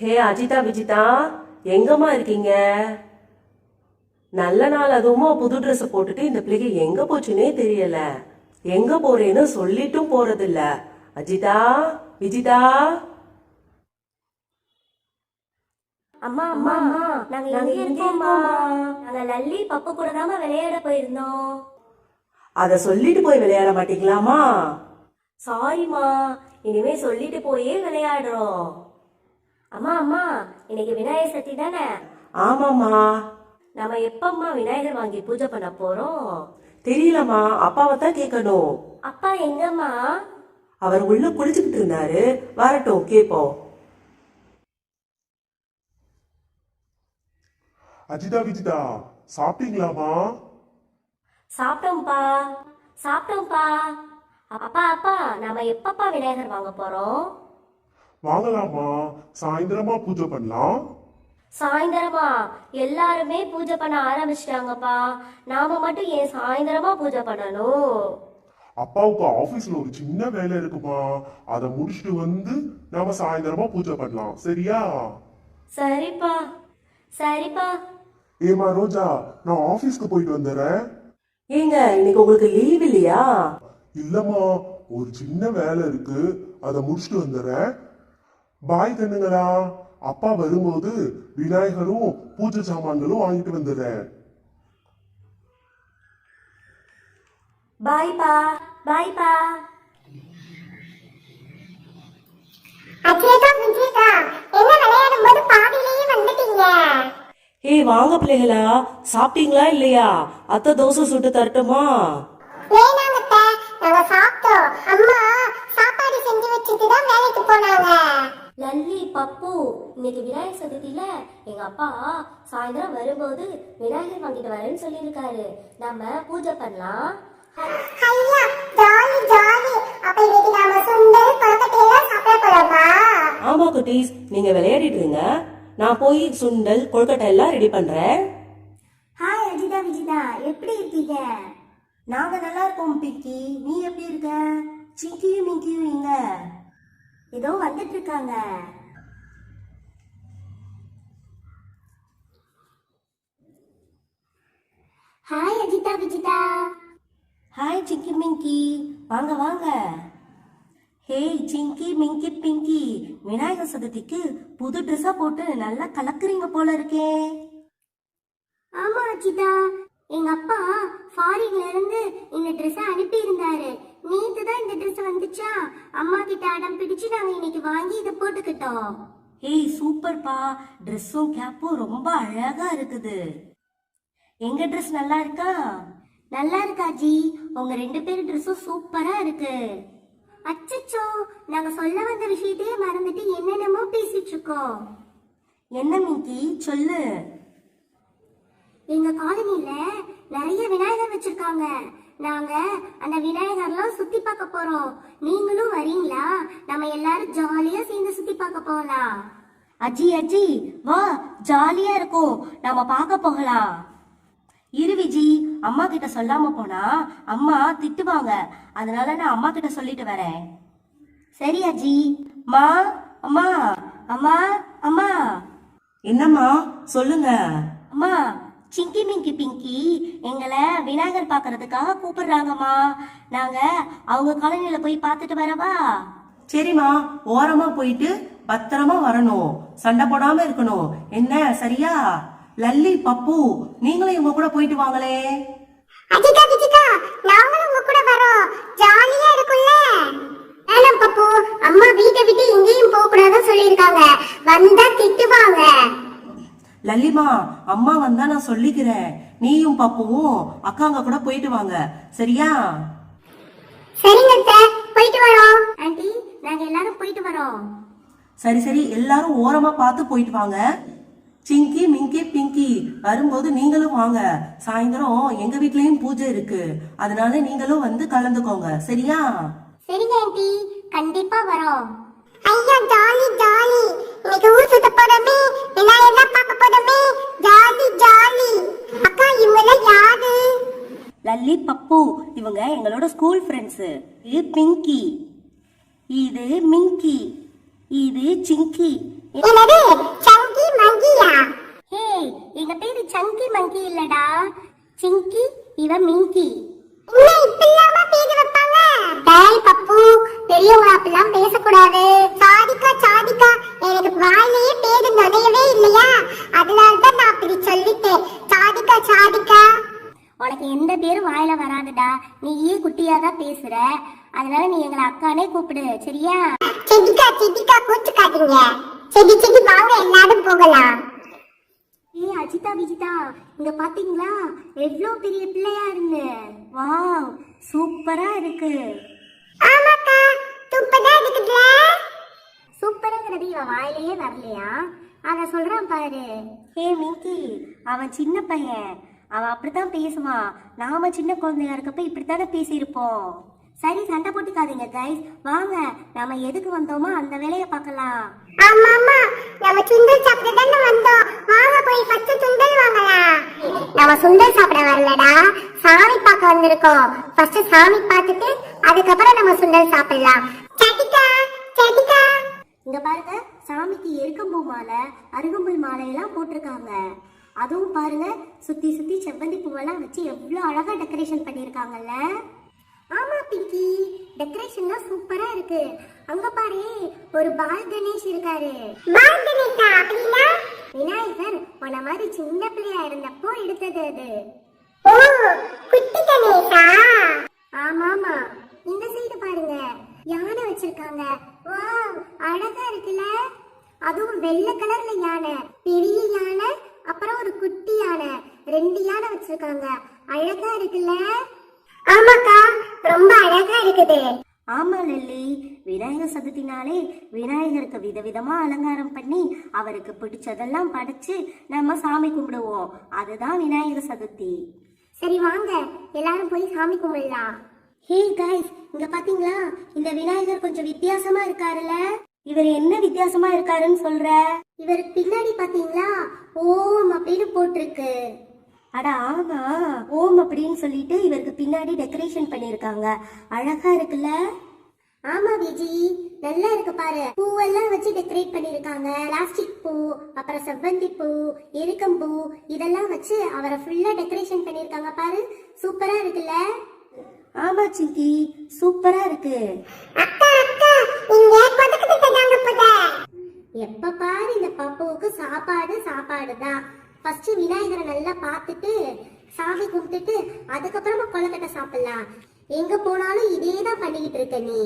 ஹே அஜிதா விஜிதா எங்கம்மா இருக்கீங்க? நல்ல நாள் அதுவுமா புது Dress போட்டுட்டு இந்த பிள்ளைங்க எங்க போச்சுன்னே தெரியல. எங்க போறேன்னு சொல்லிட்டும் போறதில்ல. அஜிதா விஜிதா. அம்மா அம்மா அம்மா நாங்க எங்க இருக்கோம்மா? நாங்க லல்லி பப்பு கூட தாமா விளையாட போயிருந்தோம். அத சொல்லிட்டு போய் விளையாட மாட்டீங்களாமா சாரிம்மா இனிமே சொல்லிட்டு போயே விளையாடுறோம். அம்மா அம்மா இன்னைக்கு விநாயகர் சதுர்த்தி தானே? ஆமாம்மா. நம்ம எப்பம்மா விநாயகர் வாங்கி பூஜை பண்ண போறோம்? தெரியலம்மா. அப்பாவை தான் கேட்கணும். அப்பா எங்கம்மா? அவர் உள்ள குளிச்சுக்கிட்டு இருந்தாரு. வரட்டும் கேப்போம் அஜிதா விஜிதா சாப்பிட்டீங்களாமா சாப்பிட்டோம்ப்பா. சாப்பிட்டோம்ப்பா. அப்பா அப்பா நாம எப்பப்பா விநாயகர் வாங்க போறோம்? வாங்கலாமா சாயந்தரமா பூஜை பண்ணலாம்? சாயந்தரமா? எல்லாருமே பூஜை பண்ண ஆரம்பிச்சிட்டாங்கப்பா. நாம மட்டும் ஏன் சாயந்தரமா பூஜை பண்ணணும்? அப்பாவுக்கு ஆபீஸ்ல ஒரு சின்ன வேலை இருக்குமா? அதை முடிச்சுட்டு வந்து நாம சாயந்தரமா பூஜை பண்ணலாம். சரியா? சரிப்பா. சரிப்பா. ஏமா ரோஜா நான் ஆபீஸ்க்கு போயிட்டு வந்துடுறேன். ஏங்க இன்னைக்கு உங்களுக்கு லீவ் இல்லையா? இல்லம்மா ஒரு சின்ன வேலை இருக்கு. அதை முடிச்சுட்டு வந்துடுறேன். பாய் கண்ணுங்களா அப்பா வரும்போது விநாயகரும் பூஜை சாமான்களும் வாங்கிட்டு வந்துடுறேன். போது பாதியிலேயே வந்துட்டீங்க? ஏய் வாங்க பிள்ளைகளா சாப்பிட்டீங்களா இல்லையா? அத்தை தோசை சுட்டு தரட்டுமா? நாங்க சாப்பிட்டோம். அம்மா சாப்பாடு செஞ்சு வச்சுட்டு தான் வேலைக்கு போனாங்க. லல்லி பப்பு இன்னைக்கு விநாயகர் சதுர்த்தியில எங்க அப்பா சாயந்தரம் வரும்போது விநாயகர் வாங்கிட்டு வரேன்னு சொல்லியிருக்காரு. நம்ம பூஜை பண்ணலாம். ஆமா குட்டீஸ் நீங்க விளையாடிட்டு இருங்க. நான் போய் சுண்டல் கொழுக்கட்டை எல்லாம் ரெடி பண்றேன். ஹாய் அஜிதா விஜிதா. எப்படி இருக்கீங்க? நாங்க நல்லா இருக்கோம் பிக்கி. நீ எப்படி இருக்க? சிங்கியும் மிங்கியும் இங்க. ஏதோ வந்துட்டு இருக்காங்க ஹாய் அஜிதா விஜிதா ஹாய் சிங்கி மிங்கி வாங்க வாங்க. ஹேய் சிங்கி மிங்கி பிங்கி விநாயகர் சதுர்த்திக்கு புது ட்ரெஸ்ஸா போட்டு நல்லா கலக்குறீங்க போல இருக்கே. ஆமா அஜிதா எங்க அப்பா ஃபாரின்ல இருந்து இந்த ட்ரெஸ் அனுப்பி இருந்தாரு நேத்து தான் இந்த ட்ரெஸ் வந்துச்சா? அம்மா கிட்ட அடம் பிடிச்சு நாங்க இன்னைக்கு வாங்கி இதை போட்டுக்கிட்டோம். ஏய் சூப்பர்ப்பா. ட்ரெஸ்ஸும் கேப்பும் ரொம்ப அழகா இருக்குது. எங்க ட்ரெஸ் நல்லா இருக்கா? நல்லா இருக்கா ஜி. உங்க ரெண்டு பேரும் ட்ரெஸ்ஸும் சூப்பரா இருக்கு. அச்சச்சோ நாங்க சொல்ல வந்த விஷயத்தையே மறந்துட்டு என்னென்னமோ பேசிட்டு இருக்கோம். என்ன மிங்கி? சொல்லு. எங்க காலனில நிறைய விநாயகர் வச்சிருக்காங்க. நாங்க அந்த விநாயகர்லாம் சுத்தி பார்க்க போறோம். நீங்களும் வரீங்களா? நம்ம எல்லாரும் ஜாலியா சேர்ந்து சுத்தி பார்க்க போகலாம். அஜி அஜி வா ஜாலியா இருக்கும். நாம பார்க்க போகலாம். இரு விஜி அம்மா கிட்ட சொல்லாம போனா அம்மா திட்டுவாங்க. அதனால நான் அம்மா கிட்ட சொல்லிட்டு வரேன். சரி அஜி. மா அம்மா அம்மா அம்மா. என்னம்மா? சொல்லுங்க. அம்மா சிங்கி மிங்கி பிங்கி எங்களை விநாயகர் பார்க்கறதுக்காக கூப்பிடுறாங்கம்மா. நாங்க அவங்க காலனியில போய் பார்த்துட்டு வரவா? சரிம்மா ஓரமா போயிட்டு பத்திரமா வரணும். சண்டை போடாம இருக்கணும். என்ன சரியா? லல்லி பப்பு நீங்களும் இவங்க கூட போயிட்டு வாங்களே. அஜிதா விஜிதா நாங்களும் உங்க கூட வரோம் ஜாலியா இருக்கும்ல வேணாம் பப்பு அம்மா வீட்டை விட்டு எங்கேயும் போக கூடாதுன்னு சொல்லியிருக்காங்க வந்தா திட்டுவாங்க லல்லிமா அம்மா வந்தா நான் சொல்லிக்கிறேன். நீயும் பப்புவும் அக்காங்க கூட போயிட்டு வாங்க. சரியா? சரிங்க போயிட்டு வரோம். ஆண்டி நாங்க எல்லாரும் போயிட்டு வரோம். சரி சரி. எல்லாரும் ஓரமா பார்த்து போயிட்டு வாங்க. சிங்கி மிங்கி பிங்கி வரும்போது நீங்களும் வாங்க. சாயந்தரம் எங்க வீட்லயும் பூஜை இருக்கு. அதனால நீங்களும் வந்து கலந்துக்கோங்க. சரியா? சரிங்க ஆண்டி. கண்டிப்பா வரோம். ஐயா ஜாலி ஜாலி இன்னைக்கு ஊர் சுத்த போறோமே விநாயகர் பார்க்க போறோமே ஜாலி ஜாலி அக்கா இவங்க யாரு லல்லி பப்பு இவங்க எங்களோட ஸ்கூல் ஃப்ரெண்ட்ஸு இது பிங்கி இது மிங்கி இது சிங்கி என்னது? சங்கி மங்கியா ஹே எங்க பேரு சங்கி மங்கி இல்லடா. சிங்கி இவ மிங்கி என்ன இப்ப இல்லாம பேர் வைப்பாங்க? டேய் பப்பு பெரியவங்க அப்படிலாம் பேசக்கூடாது. சாதிக்கா சாதிக்கா. எனக்கு வாயிலேயே பேரு நுழையவே இல்லையா? அதனால தான் நான் அப்படி சொல்லிட்டேன். சாதிக்கா சாதிக்கா. உனக்கு எந்த பேரும் வாயில வராதுடா. நீ ஏன் குட்டியா தான் பேசுற. அதனால நீ எங்களை அக்கானே கூப்பிடு. சரியா? செடிக்கா செடிக்கா கூச்சுக்காதீங்க செடி செடி வாங்க எல்லாரும் போகலாம். ஏய் அஜிதா விஜிதா இங்க பாத்தீங்களா? எவ்வளவு பெரிய பிள்ளையா இருந்து. வாவ் சூப்பரா இருக்கு. ஆமாக்கா சூப்பரா இருக்குதுல. சூப்பராங்கிறது இவன் வாயிலேயே வரலையா? அத சொல்றான் பாரு. ஹே மிங்கி அவன் சின்ன பையன். அவன் அப்படித்தான் பேசுவான் நாம சின்ன குழந்தையா இருக்கப்ப இப்படித்தானே பேசியிருப்போம். சரி சண்டை போட்டுக்காதீங்க கைஸ் வாங்க நாம எதுக்கு வந்தோமோ அந்த வேலையை பார்க்கலாம். ஆமா ஆமா நம்ம சுண்டல் சாப்பிட தானே வந்தோம். வாங்க போய் ஃபர்ஸ்ட் சுண்டல் வாங்கலாம். நம்ம சுண்டல் சாப்பிட வரலடா. சாமி பார்க்க வந்திருக்கோம். ஃபர்ஸ்ட் சாமி பார்த்துட்டு அதுக்கப்புறம் நம்ம சுண்டல் சாப்பிடலாம். சதிக்கா சதிக்கா இங்க பாருங்க சாமிக்கு எருக்கம்பூ மாலை அருகம்புல் மாலையெல்லாம் போட்டிருக்காங்க. அதுவும் பாருங்க சுத்தி சுத்தி செவ்வந்தி பூவெல்லாம் வச்சு எவ்வளவு அழகா டெக்கரேஷன் பண்ணியிருக்காங்கல்ல. ஆமா பிங்கி. டெக்கரேஷன்லாம் சூப்பரா இருக்கு. அங்க பாரு ஒரு பால் கணேஷ் இருக்காரு. பால் கணேஷா அப்படின்னா விநாயகர் உன்ன மாதிரி சின்ன பிள்ளையா இருந்தப்போ எடுத்தது அது. ஓ குட்டி கணேஷா? ஆமா ஆமா. இந்த சைடு பாருங்க யானை வச்சிருக்காங்க. வாவ் அழகா இருக்குல்ல. அதுவும் வெள்ளை கலர்ல யானை. பெரிய யானை அப்புறம் ஒரு குட்டி யானை ரெண்டு யானை வச்சிருக்காங்க. அழகா இருக்குல்ல? ஆமாக்கா ரொம்ப அழகா இருக்குது. ஆமா லில்லி. விநாயகர் சதுர்த்தினாலே விநாயகருக்கு விதவிதமா அலங்காரம் பண்ணி அவருக்கு பிடிச்சதெல்லாம் படைச்சு நம்ம சாமி கும்பிடுவோம். அதுதான் விநாயகர் சதுர்த்தி. சரி வாங்க. எல்லாரும் போய் சாமி கும்பிடலாம். ஹே கைஸ் இங்க பாத்தீங்களா? இந்த விநாயகர் கொஞ்சம் வித்தியாசமா இருக்காருல்ல? இவர் என்ன வித்தியாசமா இருக்காருன்னு சொல்ற? இவருக்கு பின்னாடி பாத்தீங்களா? ஓம் அப்படின்னு போட்டிருக்கு. அட ஆமா ஓம் அப்படின்னு சொல்லிட்டு இவருக்கு பின்னாடி டெக்கரேஷன் பண்ணிருக்காங்க அழகா இருக்குல்ல? ஆமா விஜி. நல்லா இருக்கு பாரு. பூவெல்லாம் வச்சு டெக்கரேட் பண்ணிருக்காங்க பிளாஸ்டிக் பூ அப்புறம் செவ்வந்தி பூ எருக்கம்பூ இதெல்லாம் வச்சு அவரை ஃபுல்லா டெக்கரேஷன் பண்ணிருக்காங்க பாரு. சூப்பரா இருக்குல்ல? ஆமா சிங்கி சூப்பரா இருக்கு அக்கா அக்கா நீங்க கொதக்கத்தை தாங்க போத எப்ப பாரு இந்த பப்புவுக்கு சாப்பாடு தான் ஃபர்ஸ்ட் விநாயகரை நல்லா பார்த்துட்டு சாமி கும்பிட்டுட்டு அதுக்கப்புறமா கொலக்கட்டை சாப்பிடலாம். எங்க போனாலும் இதே தான் பண்ணிக்கிட்டு இருக்க நீ.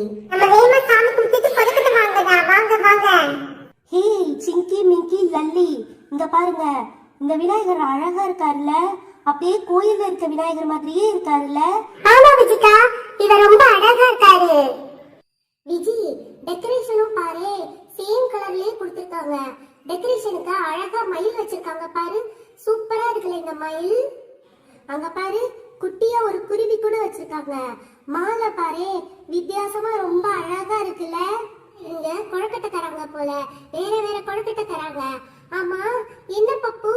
ஹே சிங்கி மிங்கி லல்லி. இங்க பாருங்க. இந்த விநாயகர் அழகா இருக்காருல்ல. அப்படியே கோயில்ல இருக்க விநாயகர் மாதிரியே இருக்காருல்ல. ஆமா விஜிகா இவர் ரொம்ப அழகா இருக்காரு. விஜி டெக்கரேஷனும் பாரு. சேம் கலர்லயே கொடுத்திருக்காங்க. டெக்கரேஷனுக்கு அழகா மயில் வச்சிருக்காங்க பாரு. சூப்பரா இருக்குல்ல இந்த மயில். அங்க பாரு குட்டியா ஒரு குருவி கூட வச்சிருக்காங்க. மாலை பாரு வித்தியாசமா ரொம்ப அழகா இருக்குல்ல. இங்க குழக்கட்டை தராங்க போல வேற வேற குழக்கட்டை தராங்க ஆமா என்ன பப்பு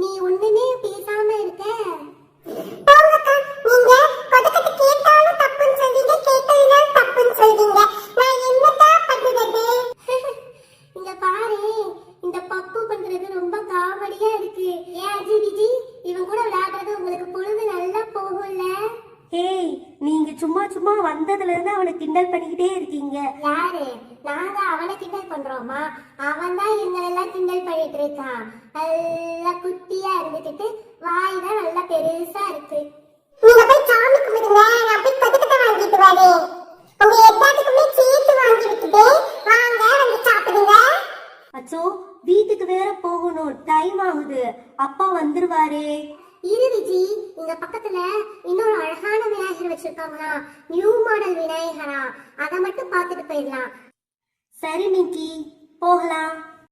நீ ஒண்ணுமே பேசாம இருக்க நீங்க கொதக்கத்தை கேட்டாலும் தப்புன்னு சொல்றீங்க கேட்டதுனாலும் தப்புன்னு சொல்றீங்க நான் என்னதான் பண்ணுறது இங்க பாரு இந்த பப்பு பண்றது ரொம்ப காமெடியா இருக்கு ஏன் அஜி விஜி இவன் கூட விளையாடுறது உங்களுக்கு பொழுது நல்லா போகும்ல ஹேய் நீங்க சும்மா சும்மா வந்ததுல இருந்து அவனை கிண்டல் பண்ணிக்கிட்டே இருக்கீங்க. யாரு? நாங்க அவனை கிண்டல் பண்றோமா? அவன் தான் எங்களை எல்லாம் கிண்டல் பண்ணிட்டு இருக்கான் நல்லா குட்டியா இருந்துகிட்டு வாய் தான் நல்லா பெருசா இருக்கு. நீங்க போய் சாமி கும்பிடுங்க. நான் போய் கொதுக்கத்தை வாங்கிட்டு வரேன். உங்க எல்லாத்துக்குமே சேர்த்து வாங்கி விட்டுட்டு வாங்க வந்து சாப்பிடுங்க. அச்சோ வீட்டுக்கு வேற போகணும். டைம் ஆகுது. அப்பா வந்துருவாரே. இரு விஜி இங்க பக்கத்துல இன்னொரு அழகான விநாயகர் வச்சிருக்காங்களா? நியூ மாடல் விநாயகரா? அதை மட்டும் பார்த்துட்டு போயிடலாம். சரி மிங்கி போகலாம்.